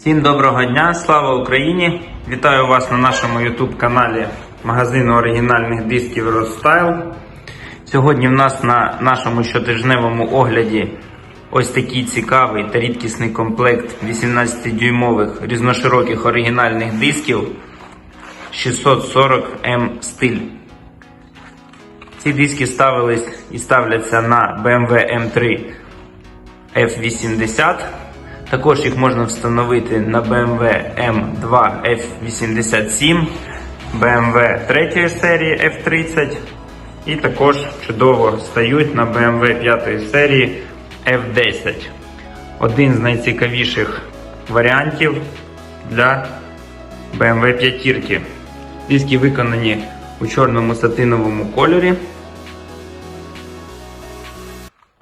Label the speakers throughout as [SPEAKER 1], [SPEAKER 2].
[SPEAKER 1] Всім доброго дня, слава Україні! Вітаю вас на нашому YouTube каналі магазину оригінальних дисків Rostyle. Сьогодні в нас на нашому щотижневому огляді ось такий цікавий та рідкісний комплект 18-дюймових різношироких оригінальних дисків 640M стиль. Ці диски ставились і ставляться на BMW M3 F80. Також їх можна встановити на BMW M2 F87, BMW 3 серії F30 і також чудово стають на BMW 5 серії F10. Один з найцікавіших варіантів для BMW 5. Диски виконані у чорному сатиновому кольорі.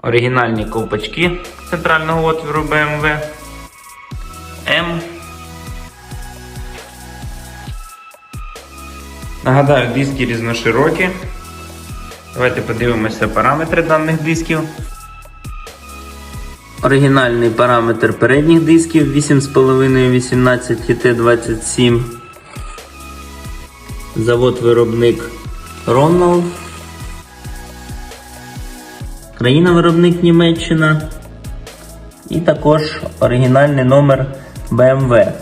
[SPEAKER 1] Оригінальні ковпачки центрального отвору BMW. М. Нагадаю, диски різноширокі. Давайте подивимося параметри даних дисків. Оригінальний параметр передніх дисків 8,5 18 T27. Завод виробник Ronald. Країна-виробник Німеччина. І також оригінальний номер BMW.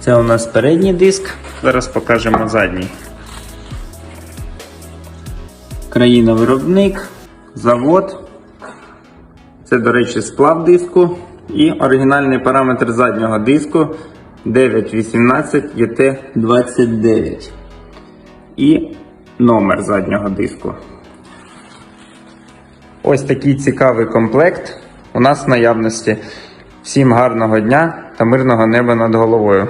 [SPEAKER 1] Це у нас передній диск. Зараз покажемо задній. Країна-виробник, завод. Це, до речі, сплав диску. І оригінальний параметр заднього диску 918 ET29. І номер заднього диску. Ось такий цікавий комплект у нас в наявності. Всім гарного дня та мирного неба над головою.